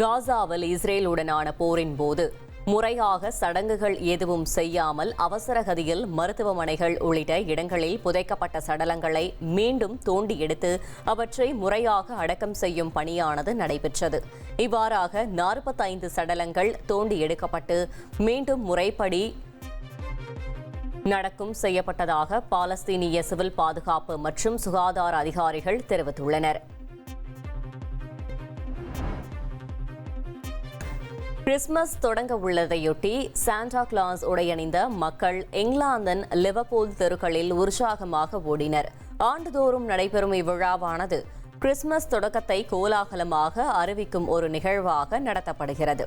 காசாவில் இஸ்ரேலுடனான போரின் போது முறையாக சடங்குகள் எதுவும் செய்யாமல் அவசரகதியில் மருத்துவமனைகள் உள்ளிட்ட இடங்களில் புதைக்கப்பட்ட சடலங்களை மீண்டும் தோண்டி எடுத்து அவற்றை முறையாக அடக்கம் செய்யும் பணியானது நடைபெற்றது. இவ்வாறாக நாற்பத்தைந்து சடலங்கள் தோண்டி எடுக்கப்பட்டு மீண்டும் முறைப்படி நடக்கும் செய்யப்பட்டதாக பாலஸ்தீனிய சிவில் பாதுகாப்பு மற்றும் சுகாதார அதிகாரிகள் தெரிவித்துள்ளனர். கிறிஸ்துமஸ் தொடங்க உள்ளதையொட்டி சாண்டா கிளாஸ் உடையணிந்த மக்கள் இங்கிலாந்தின் லிவர்பூல் தெருக்களில் உற்சாகமாக ஓடினர். ஆண்டுதோறும் நடைபெறும் இவ்விழாவானது கிறிஸ்மஸ் தொடக்கத்தை கோலாகலமாக அறிவிக்கும் ஒரு நிகழ்வாக நடத்தப்படுகிறது.